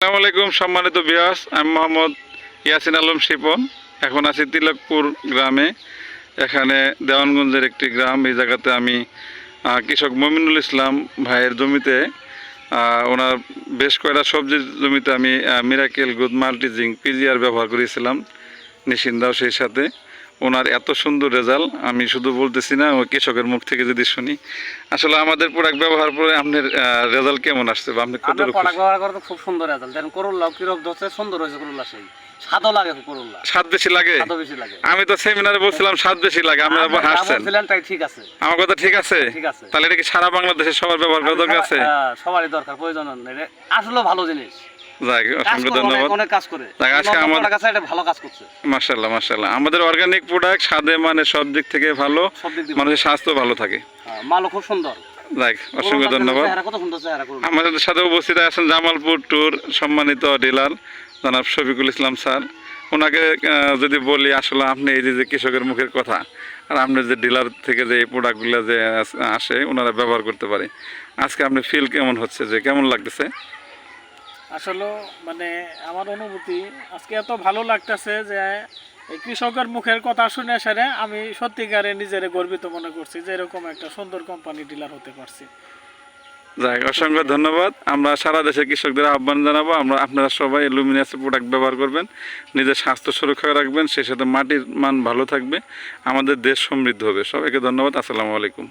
আসসালামু আলাইকুম, সম্মানিত বিয়াস আমি মোহাম্মদ ইয়াসিন আলম শিপন। এখন আছি তিলকপুর গ্রামে। এখানে দেওয়ানগঞ্জের একটি গ্রাম। এই জায়গাতে আমি কৃষক মমিনুল ইসলাম ভাইয়ের জমিতে ওনার বেশ কয়টা সবজির জমিতে আমি মিরাকেল গুড মাল্টিজিং পিজিআর ব্যবহার করেছিলাম, নিশিন্দাও সেই সাথে। ওনার এত সুন্দর রেজাল্ট আমি শুধু বলতেছি না ওই কৃষকের মুখ থেকে যদি শুনি। আসলে আমাদের প্রোডাক্ট ব্যবহার করে আপনার রেজাল্ট কেমন আসছে বা আপনি কত প্রোডাক্ট ব্যবহার করে তো খুব সুন্দর রেজাল্ট দেন করল্লা কিরম ধরছে সুন্দর হয়েছে করল্লা সেই। স্বাদও লাগে করল্লা। স্বাদ বেশি লাগে? স্বাদও বেশি লাগে। আমি তো সেমিনারে বলছিলাম স্বাদ বেশি লাগে আপনি আবার হাসছেন। তাই ঠিক আছে। আমার কথা ঠিক আছে? ঠিক আছে। তাহলে এটা কি সারা বাংলাদেশে সবার ব্যবহার করা দরকার আছে? হ্যাঁ, সবারই দরকার প্রয়োজন নেই। আসলে ভালো জিনিস। আমাদের অর্গানিক প্রোডাক্ট স্বাদে মানে সব দিক থেকে ভালো। সব দিক দিয়ে মানুষের স্বাস্থ্য ভালো থাকে। হ্যাঁ, মালও খুব সুন্দর। যাক অসংখ্য ধন্যবাদ। চেহারা কত সুন্দর চেহারা করল্লা আমাদের সাথে উপস্থিত আছেন জামালপুর ট্যুর সম্মানিত ডিলার জনাব শফিকুল ইসলাম স্যার। ওনাকে যদি বলি আসলে আপনি এই যে কৃষকের মুখের কথা আর আপনি যে ডিলার থেকে যে প্রোডাক্টগুলো যে আসে ওনারা ব্যবহার করতে পারে। আজকে আপনি ফিল কেমন হচ্ছে? যে কেমন লাগতেছে? আসলে মানে আমার অনুভূতি, আজকে এত ভালো লাগতেছে যে কৃষকের মুখের কথা শুনে সেরে আমি সত্যিকারে নিজের গর্বিত মনে করছি যে এরকম একটা সুন্দর কোম্পানি ডিলার হতে পারছি। যাই অসংখ্য ধন্যবাদ। আমরা সারা দেশের কৃষকদের আহ্বান জানাব। আমরা আপনারা সবাই লুমিনাসের প্রোডাক্ট ব্যবহার করবেন, নিজের স্বাস্থ্য সুরক্ষা রাখবেন, সেই সাথে মাটির মান ভালো থাকবে, আমাদের দেশ সমৃদ্ধ হবে। সবাইকে ধন্যবাদ। আসসালামু আলাইকুম।